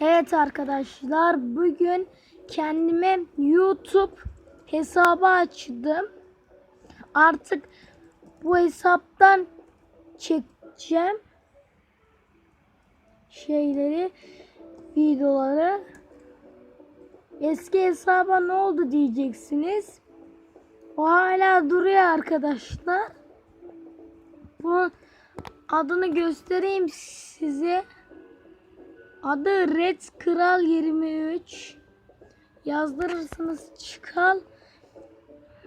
Evet arkadaşlar bugün kendime YouTube hesabı açtım. Artık bu hesaptan çekeceğim şeyleri, videoları. Eski hesaba ne oldu diyeceksiniz. O hala duruyor arkadaşlar. Bunun adını göstereyim size. Adı Red Kral 23. Yazdırırsınız çıkal.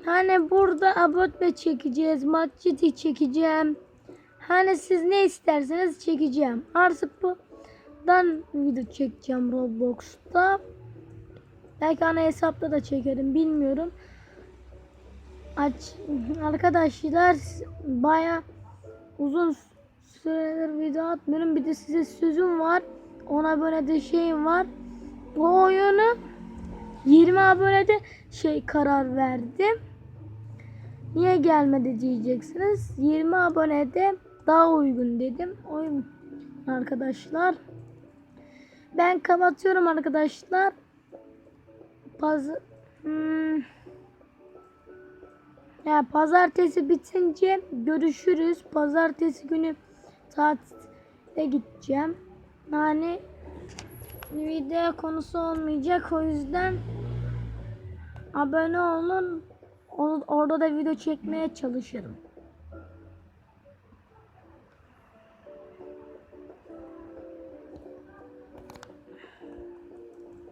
Hani burada abotme çekeceğiz. Matchiti çekeceğim. Hani siz ne isterseniz çekeceğim. Artık buradan video çekeceğim Roblox'ta. Belki ana hesapta da çekerim bilmiyorum. Aç arkadaşlar baya uzun süredir video atmıyorum. Bir de size sözüm var. 10 abonede şeyim var. Bu oyunu 20 abonede şey karar verdim. Niye gelmedi diyeceksiniz. 20 abonede daha uygun dedim. Oyun arkadaşlar. Ben kapatıyorum arkadaşlar. Paz hmm. Ya pazartesi bitince görüşürüz. Pazartesi günü tatile gideceğim. Yani video konusu olmayacak o yüzden abone olun. Or- Orada da video çekmeye çalışırım.